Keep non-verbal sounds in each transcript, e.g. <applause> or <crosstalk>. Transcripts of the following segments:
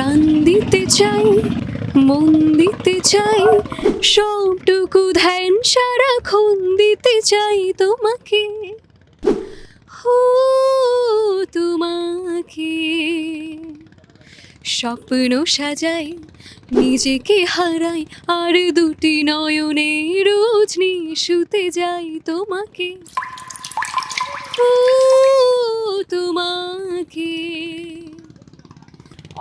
প্রাণ দিতে চাই, মন দিতে চাই, সবটুকু ধ্যান সারাক্ষণ দিতে চাই তোমাকে। হো, তোমাকে। স্বপ্ন সাজাই, নিজেকে হারাই, আর দুটি নয়নে রোজনি শুতে যাই তোমাকে। তোমাকে।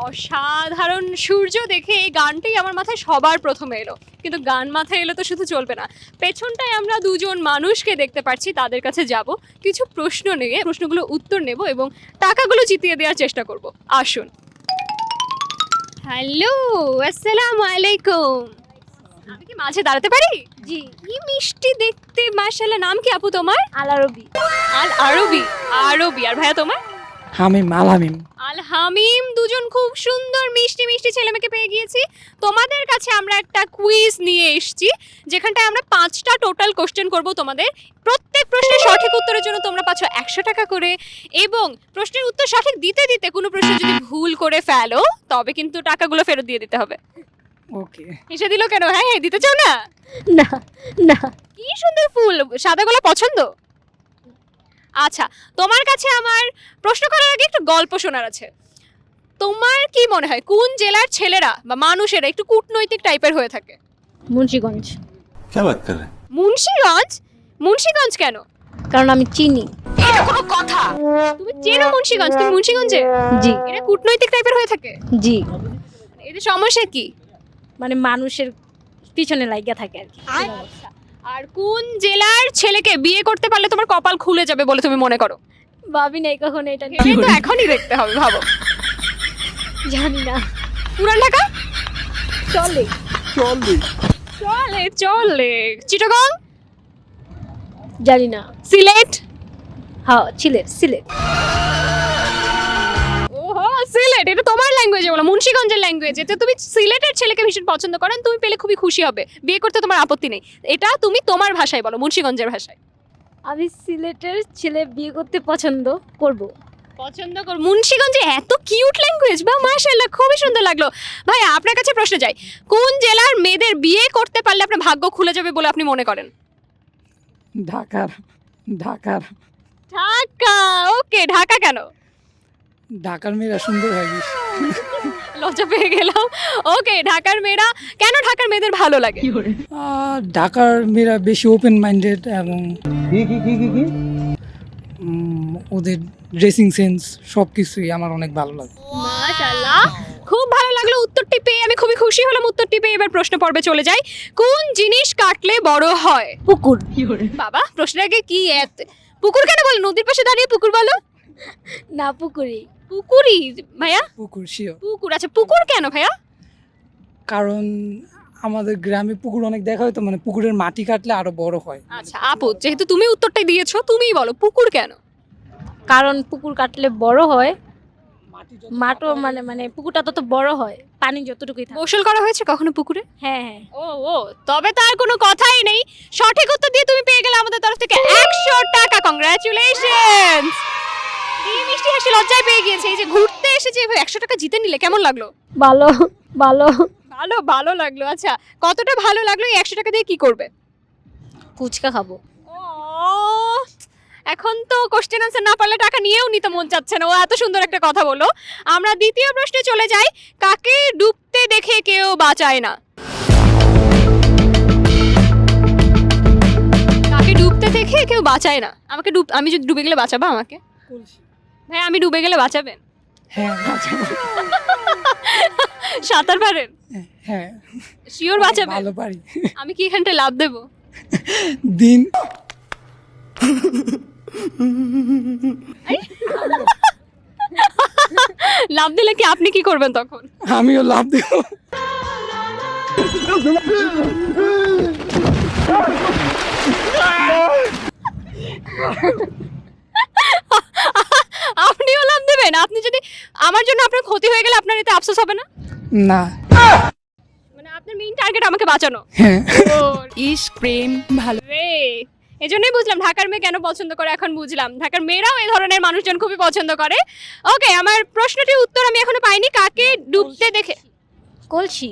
অসাধারণ সূর্য দেখে এই গানটাই আমার মাথায় সবার প্রথমে এলো। কিন্তু গান মাথায় এলো তো শুধু চলবে না। পেছনটায় আমরা দুজন মানুষকে দেখতে পাচ্ছি তাদের কাছে যাব। কিছু প্রশ্ন নিয়ে প্রশ্নগুলো উত্তর নেব এবং টাকাগুলো জিতিয়ে দেওয়ার চেষ্টা করব। আসুন। হ্যালো আসসালামু আলাইকুম। আমি কি মাঝে দাঁড়াতে পারি? জি। কি মিষ্টি দেখতে মাশাআল্লাহ নাম কি আপু তোমার? আলারবি। আল আরবি? আরবি। আর ভাইয়া তোমার? হামিম আলহামিম আল হামিম দুজন খুব সুন্দর মিষ্টি মিষ্টি ছেলেমেয়েকে পেয়ে গিয়েছি। তোমাদের কাছে আমরা একটা কুইজ নিয়ে এসেছি যেখানটায় আমরা পাঁচটা টোটাল কোশ্চেন করব তোমাদের। প্রত্যেক প্রশ্নের সঠিক উত্তরের জন্য তোমরা পাচ্ছ একশো টাকা করে এবং প্রশ্নের উত্তর সঠিক দিতে দিতে কোনো প্রশ্ন যদি ভুল করে ফেলো তবে কিন্তু টাকাগুলো ফেরত দিয়ে দিতে হবে। ওকে। এসে দিল কেন? হ্যাঁ হ্যাঁ দিতে চাও না? না না। কি সুন্দর ফুল সাদা গোলাপ পছন্দ? আচ্ছা তোমার কাছে আমার প্রশ্ন করার আগে একটু গল্প শোনার আছে। তোমার কি মনে হয় কোন জেলার ছেলেরা বা মানুষেরা একটু কূটনৈতিক টাইপের হয়ে থাকে? মুন্সিগঞ্জ। কে বাত করে? মুন্সিগঞ্জ? মুন্সিগঞ্জ কেন? কারণ আমি চিনি। এটা কোনো কথা। তুমি চেনো মুন্সিগঞ্জ তুমি মুন্সিগঞ্জে? জি। এটা কূটনৈতিক টাইপের হয়ে থাকে? জি। এদের সমস্যা কি? মানে মানুষের পিছনে লাগিয়া থাকে আর কি। আচ্ছা। আর কোন জেলার ছেলেকে বিয়ে করতে পারলে তোমার কপাল খুলে যাবে বলে তুমি মনে করো? ভাবি নাই কখনো এটা নিয়ে। তো এখনই দেখতে হবে ভাবো। জানি না। পুরান ঢাকা? চলে। চলে চলে। চিটাগং? জানি না। সিলেট? হ্যাঁ সিলেট সিলেট। সিলেট এটা তোমার ল্যাঙ্গুয়েজে বলো মুন্সিগঞ্জের ল্যাঙ্গুয়েজে তো তুমি সিলেটের ছেলেকে ভীষণ পছন্দ করেন তুমি পেলে খুবই খুশি হবে। বিয়ে করতে তোমার আপত্তি নেই। এটা তুমি তোমার ভাষায় বলো মুন্সিগঞ্জের ভাষায়। আমি সিলেটের ছেলে বিয়ে করতে পছন্দ করব। পছন্দ কর মুন্সিগঞ্জে এত কিউট ল্যাঙ্গুয়েজ বা মাশাআল্লাহ খুবই সুন্দর লাগল। ভাই আপনার কাছে প্রশ্ন যাই কোন জেলার মেয়েদের বিয়ে করতে পারলে আপনার ভাগ্য খুলে যাবে বলে আপনি মনে করেন? ঢাকার ঢাকার। ঢাকা ওকে ঢাকা কেন? ঢাকার মেয়েরা সুন্দর হয় বেশি লজ্জা পেয়ে গেলাম। ওকে ঢাকার মেয়েরা কেন ঢাকার মেয়েদের ভালো লাগে? ঢাকার মেয়েরা বেশি ওপেন মাইন্ডেড এবং উম, ওদের ড্রেসিং সেন্স সব কিছুই আমার অনেক ভালো লাগে। মাশাআল্লাহ খুব ভালো লাগল উত্তরটি পেয়ে। আমি খুবই খুশি হলাম উত্তরটি পেয়ে। এবার প্রশ্ন পর্বে চলে যাই। কোন জিনিস কাটলে বড় হয়? পুকুর। বাবা প্রশ্নের আগে কি এত পুকুর কেন বল? নদীর পাশে দাঁড়িয়ে পুকুর বলো। না পুকুরি পুকুরই ভাইয়া? পুকুর শিওর পুকুর আচ্ছা পুকুর কেন ভাইয়া? কারণ আমাদের গ্রামে পুকুর অনেক দেখা হয় তো মানে পুকুরের মাটি কাটলে আরও বড় হয়। আচ্ছা আপু যেহেতু তুমি উত্তরটাই দিয়েছ তুমিই বলো পুকুর কেন? কারণ পুকুর কাটলে বড় হয় মাঠও মানে মানে পুকুরটা তত বড় হয় পানি যতটুকুই থাকে। গোসল করা হয়েছে কখনো পুকুরে? হ্যাঁ হ্যাঁ। ও ও তবে তার কোনো কথাই নেই। সঠিক উত্তর দিয়ে তুমি পেয়ে গেলে আমাদের তরফ থেকে একশো টাকা। কংগ্রাচুলেশন এই মিষ্টি হাসি লজ্জায় পেয়ে গিয়েছে। এই যে ঘুরতে এসেছে এভাবে একশো টাকা জিতে নিলে কেমন লাগল? ভালো ভালো। ভালো ভালো লাগল আচ্ছা। কতটা ভালো লাগল এই একশো টাকা দিয়ে কি করবে? ফুচকা খাব। ও এখন তো কোশ্চেন আনসার না পারলে টাকা নিয়েও নিতে মন চাচ্ছে না। ও এত সুন্দর একটা কথা বলো আমরা দ্বিতীয় প্রশ্নে চলে যাই। কাকে ডুবতে দেখে কেউ বাঁচায় না? কাকে ডুবতে দেখে কেউ বাঁচায় না? আমাকে ডুব আমি যদি ডুবে গেলে বাঁচাবা আমাকে? ভাই আমি ডুবে গেলে বাঁচাবেন। হ্যাঁ বাঁচাবো। সাঁতার পারেন? হ্যাঁ শিওর বাঁচাবেন? ভালো পারি। আমি কি এখানটা লাভ দেবো? দিন। লাভ দিলে কি আপনি কি করবেন তখন? আমিও লাভ দেবো। আপনিও লাভ দেবেন আপনি যদি আমার জন্য আপনার ক্ষতি হয়ে গেলে আপনার এতে আফসোস হবে না? না। মানে আপনার মেইন টার্গেট আমাকে বাঁচানো। হ্যাঁ। ইস প্রেম ভালো। রে এই জন্যই বুঝলাম ঢাকার মেয়ে কেন পছন্দ করে এখন বুঝলাম। ঢাকার মেয়েরাও এই ধরনের মানুষজন খুবই পছন্দ করে। ওকে আমার প্রশ্নটির উত্তর আমি এখনও পাইনি। কাকে ডুবতে দেখে কলসি।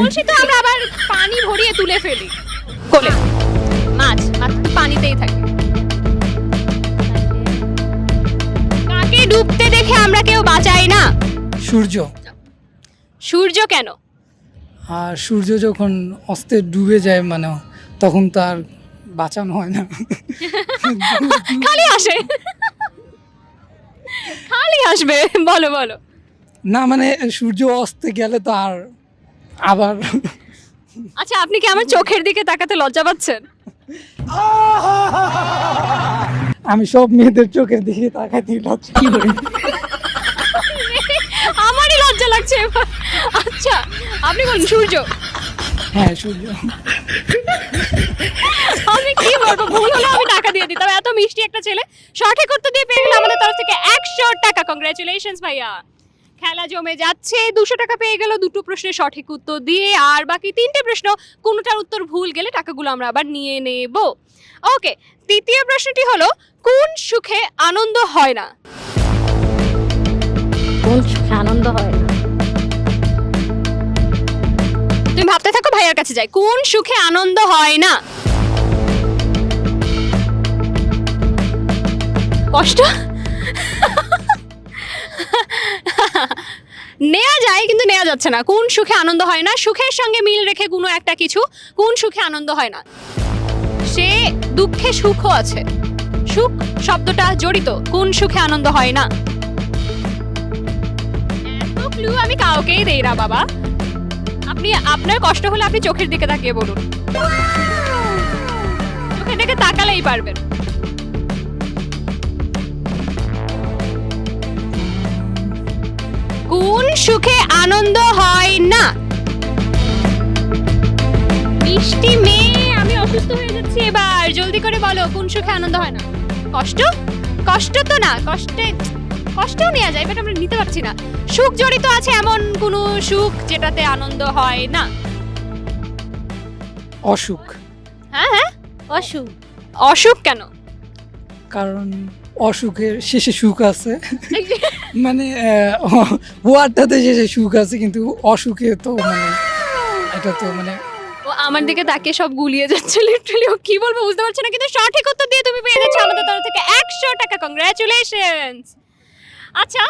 বলছি তো আমরা আবার পানি ভরিয়ে তুলে ফেলি। কোলে মাছ মাছ তো পানিতেই থাকে। ডুবতে দেখে আমরা কেউ বাঁচাই না। সূর্য। সূর্য কেন? আর সূর্য যখন অস্তে ডুবে যায় মানে তখন তার বাঁচানো হয় না। <laughs> খালি আসে খালি আসবে বলো বলো। না মানে সূর্য অস্তে গেলে তো আর আবার আচ্ছা আপনি কি আমার চোখের দিকে তাকাতে লজ্জা পাচ্ছেন? <laughs> আমি সব মেয়েদের চোখের দিকে তাকাতে লজ্জা কি করি। আমারই লজ্জা লাগছে এবার। আচ্ছা আপনি বলুন সূর্য। হ্যাঁ সূর্য। আমি কি বলব? ভুল হলে আমি টাকা দিয়ে দিতাম। এত মিষ্টি একটা ছেলে। সঠিক উত্তর দিয়ে পেয়ে গেলে আমাদের তরফ থেকে একশো টাকা। কংগ্রেচুলেশনস ভাইয়া। খেলা জমে যাচ্ছে দুশো টাকা পেয়ে গেল দুটো প্রশ্নের সঠিক উত্তর দিয়ে। আর বাকি তিনটে প্রশ্ন কোনোটার উত্তর ভুল গেলে টাকাগুলো আমরা আবার নিয়ে নেব। ওকে তৃতীয় প্রশ্নটি হলো কোন সুখে আনন্দ হয় না? কোন সুখে আনন্দ হয় না? তুমি ভাবতে থাকো ভাইয়ার কাছে যাই। কোন সুখে আনন্দ হয় না? কষ্ট? নেওয়া যায় কিন্তু নেওয়া যাচ্ছে না। কোন সুখে আনন্দ হয় না? সুখের সঙ্গে মিল রেখে কোনো একটা কিছু কোন সুখে আনন্দ হয় না? দুঃখে সুখও আছে। সুখ শব্দটা জড়িত, কোন সুখে আনন্দ হয় না। ক্লু আমি কাউকেই দেই না, বাবা। আপনি, আপনার কষ্ট হলে আপনি চোখের দিকে তাকিয়ে বলুন। চোখের দিকে তাকালেই পারবেন। কোন সুখে আনন্দ হয় না? মিষ্টি মেয়ে, আমি অসুস্থ হয়ে করে বলো কোন সুখে আনন্দ হয় না? কষ্ট? কষ্ট তো না কষ্টে কষ্টও নেওয়া যায় বাট আমরা নিতে পারছি না। সুখ জড়িত আছে এমন কোনো সুখ যেটাতে আনন্দ হয় না। অসুখ। হ্যাঁ হ্যাঁ? অসুখ। অসুখ কেন? কারণ অসুখের শেষে সুখ আছে। <laughs> মানে আহ, ওয়ার্ডটাতে শেষে সুখ আছে কিন্তু অসুখে তো মানে এটা তো মানে ও আমার দিকে তাকিয়ে সব গুলিয়ে যাচ্ছে লিটারালি ও কি বলব বুঝতে পারছি না কিন্তু সঠিক উত্তর দিয়ে তুমি পেয়ে যাচ্ছ আমাদের তরফ থেকে একশো টাকা। কংগ্রাচুলেশনস আচ্ছা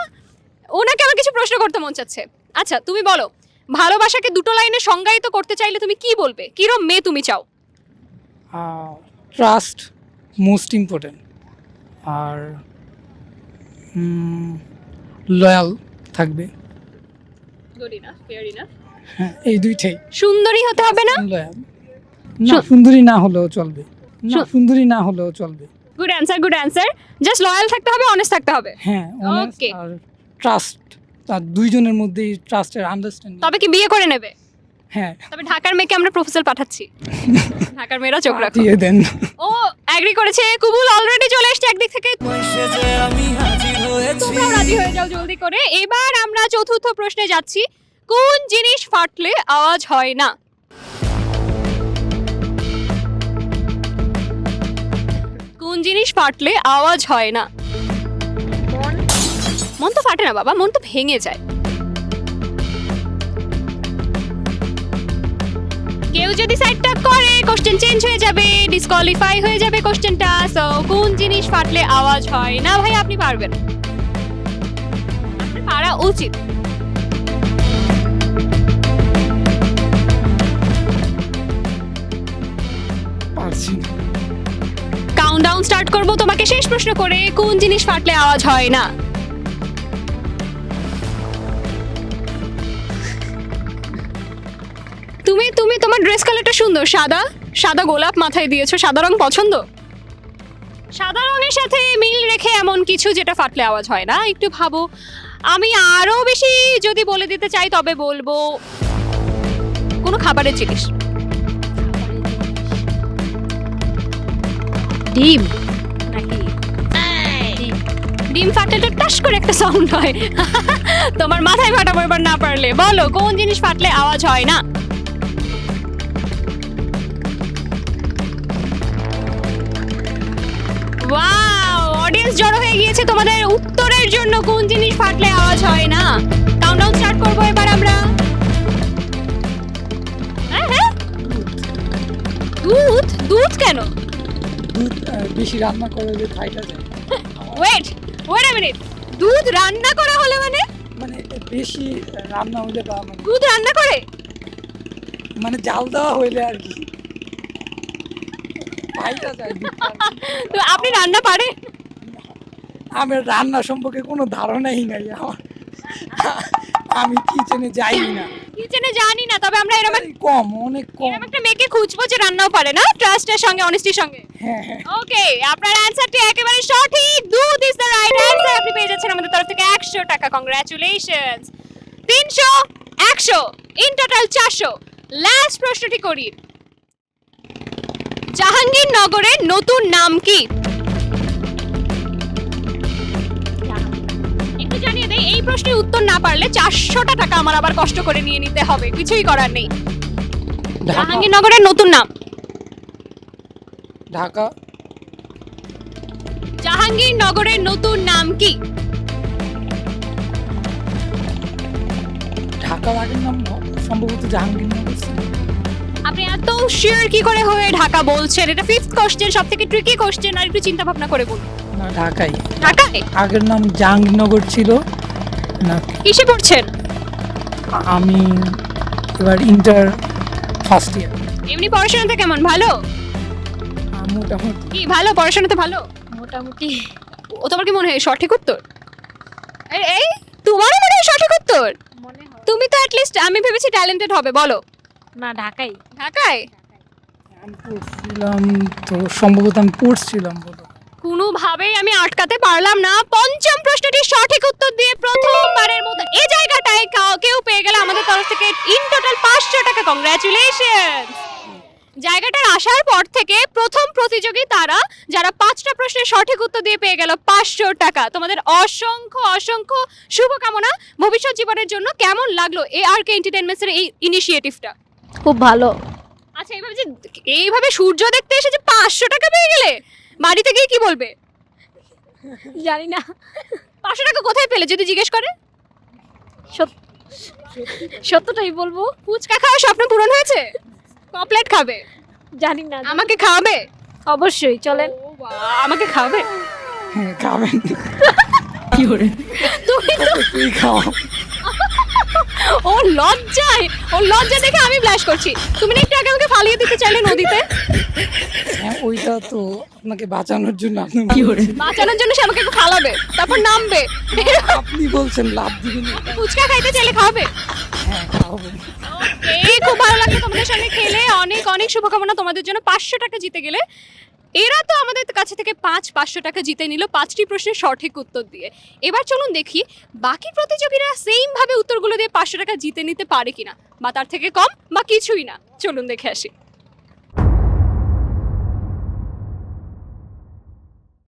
ওনাকে আমার কিছু প্রশ্ন করতে মন চাচ্ছে। আচ্ছা তুমি বলো ভালোবাসাকে দুটো লাইনে সংজ্ঞায়িত করতে চাইলে তুমি কি বলবে? কিরম মেয়ে তুমি চাও? ট্রাস্ট মোস্ট ইম্পর্টেন্ট আর লয়াল থাকবে। গুড ইনাফ ফেয়ার ইনাফ হ্যাঁ এই দুইটাই। সুন্দরী হতে হবে না? না সুন্দরী না হলেও চলবে। না সুন্দরী না হলেও চলবে। Good answer good answer just loyal থাকতে হবে অনেস্ট থাকতে হবে। হ্যাঁ. আর ট্রাস্ট তার দুইজনের মধ্যেই ট্রাস্টের আন্ডারস্ট্যান্ডিং তবে কি বিয়ে করে নেবে? হ্যাঁ। তবে ঢাকার মেয়েকে আমরা প্রপোজাল পাঠাচ্ছি। <laughs> ঢাকার মেয়েরা চোখ রাখো। দিয়ে দেন। ও অ্যাগ্রি করেছে। কুবুল অলরেডি চলে এসেছে একদিক থেকে। আমি হাজির হয়েছি তোমরাও রাজি হয়ে যাও জলদি করে। এবার আমরা চতুর্থ প্রশ্নে যাচ্ছি। কোন জিনিস ফাটলে আওয়াজ হয় না? কোন জিনিস ফাটলে আওয়াজ হয় না? মন। তো ফাটে না বাবা মন তো ভেঙে যায়। কেউ যদি সাইডটা করে কোশ্চেন চেঞ্জ হয়ে যাবে ডিসকোয়ালিফাই হয়ে যাবে কোশ্চেনটা সো কোন জিনিস ফাটলে আওয়াজ হয় না? ভাই আপনি পারবেন। পারা উচিত। কাউন্টডাউন স্টার্ট করব। তোমাকে শেষ প্রশ্ন করে কোন জিনিস ফাটলে আওয়াজ হয় না? তুমি তুমি তোমার ড্রেস কালারটা সুন্দর, সাদা? সাদা গোলাপ মাথায় দিয়েছ, সাদা রং পছন্দ? সাদা রঙের সাথে মিল রেখে এমন কিছু যেটা ফাটলে আওয়াজ হয় না? একটু ভাবো। আমি আরও বেশি যদি বলে দিতে চাই, তবে বলব কোনো খাবারের জিনিস। ডিম? নাকি? ডিম। ফাটলে টাস করে একটা সাউন্ড হয়। <laughs> তোমার মাথায় ফাটাবো এবার না পারলে। বলো, কোন জিনিস ফাটলে আওয়াজ হয় না? ওয়াও অডিয়েন্স জড়ো হয়ে গিয়েছে তোমাদের উত্তরের জন্য কোন জিনিস ফাটলে আওয়াজ হয় না? কাউন্টডাউন স্টার্ট করব এবার আমরা। হ্যাঁ হ্যাঁ। দুধ? দুধ কেন? দুধ বেশি রান্না করে যে ফাইটা যায় ওয়েট ওয়েট আ মিনিট দুধ রান্না করা হলে মানে? মানে বেশি রান্না হলে বা মানে দুধ রান্না করে? মানে জাল দেওয়া হইলে আর কি। যায় <laughs> তো আপনি রান্না পারে আমার রান্না সম্পর্কে কোনো ধারণাই নাই আমার। আমি কিচেনে যাই না। কিচেনে জানি না তবে আমরা এরকম কম অনেক কম। এরকম একটা মেয়েকে খুঁজবো যে রান্নাও পারে না ট্রাস্টের সঙ্গে অনেস্টির সঙ্গে? হ্যাঁ হ্যাঁ। ওকে আপনার অ্যানসারটি একেবারে সঠিক। দুধ ইজ দ্য রাইট অ্যানসার আপনি পেয়ে যাচ্ছেন আমাদের তরফ থেকে একশো টাকা। কংগ্রাচুলেশনস তিনশো একশো ইন টোটাল চারশো। লাস্ট প্রশ্নটি করি। জাহাঙ্গীরনগরের নতুন নাম কি? প্রশ্নের উত্তর না পারলে চারশোটা টাকা আমার আবার কষ্ট করে নিয়ে নিতে হবে। কিছুই করার নেই। জাহাঙ্গীরনগরের নতুন নাম। ঢাকা। জাহাঙ্গীরনগরের নতুন নাম কি? ঢাকার আগের নাম সম্ভবত জাহাঙ্গীরনগর আপনি এত শিওর কি করে হয়ে ঢাকা বলছেন? এটা ফিফথ কোশ্চেন সব থেকে ট্রিকি কোশ্চেন আর একটু চিন্তা ভাবনা করে বলুন। না ঢাকাই। ঢাকায় আগের নাম জাহাঙ্গীরনগর ছিল। না। কিসে পড়ছেন আমি এবার ইন্টার ফার্স্ট ইয়ার এমনি পড়াশোনাতে কেমন ভালো? মোটামুটি। কি ভালো? পড়াশোনাতে ভালো? মোটামুটি। ও তোমার কি মনে হয় সঠিক উত্তর? এই তোমারও মনে হয় সঠিক উত্তর? তুমি তো অ্যাটলিস্ট আমি ভেবেছি ট্যালেন্টেড হবে বলো। না ঢাকাই। ঢাকায় আমি পড়ছিলাম তো সম্ভবত আমি পড়ছিলাম বলো কোনোভাবেই আমি আটকাতে পারলাম না। পঞ্চম প্রশ্নটির সঠিক উত্তর দিয়ে প্রথমবারের মতো এই জায়গাটায় কাউ- কেউ পেয়ে গেল আমাদের তরফ থেকে ইন টোটাল পাঁচশো টাকা। কংগ্রাচুলেশন জায়গাটার আসার পর থেকে প্রথম প্রতিযোগী তারা যারা পাঁচটা প্রশ্নের সঠিক উত্তর দিয়ে পেয়ে গেল পাঁচশো টাকা। তোমাদের অসংখ্য অসংখ্য শুভকামনা। ভবিষ্যৎ জীবনের জন্য কেমন লাগল এ আর কে এন্টারটেনমেন্টসের এই ইনিশিয়েটিভটা খুব ভালো। আচ্ছা এইভাবে যে এইভাবে সূর্য দেখতে এসে যে পাঁচশো টাকা পেয়ে গেলে? বাড়িতে গিয়ে কি বলবে? জানি না। পাঁচশো টাকা কোথায় পেলে যদি জিজ্ঞেস করে? সত- সত্যটাই বলব ফুচকা খাওয়ার স্বপ্ন পূরণ হয়েছে? কপলেট খাবে? জানি না। আমাকে খাওয়াবে? অবশ্যই চলেন। আমাকে খাওয়াবে? হ্যাঁ খাবেন। <laughs> তুমি তো তুই খাও? ও লজ্জায় ও লজ্জা দেখে আমি ব্লাশ করছি। তুমি না একটু আগে আমাকে ফালিয়ে দিতে চাইলে নদীতে? হ্যাঁ ওইটা তো আপনাকে বাঁচানোর জন্য আপনি বলছেন। বাঁচানোর জন্য সে আমাকে একটু ফালাবে তারপর নামবে। আপনি বলছেন লাভ দিবেন। ফুচকা খাইতে চাইলে খাবে হ্যাঁ খাওয়াবো এই খুব ভালো লাগল তোমাদের সঙ্গে খেলে। অনেক অনেক শুভকামনা তোমাদের জন্য। পাঁচশো টাকা জিতে গেলে এরা তো আমাদের কাছে থেকে পাঁচ, পাঁচশো টাকা জিতে নিল পাঁচটি প্রশ্নের সঠিক উত্তর দিয়ে। এবার চলুন দেখি, বাকি প্রতিযোগীরা সেইমভাবে উত্তরগুলো দিয়ে পাঁচশো টাকা জিতে নিতে পারে কিনা? বা তার থেকে কম বা কিছুই না। চলুন দেখে আসি।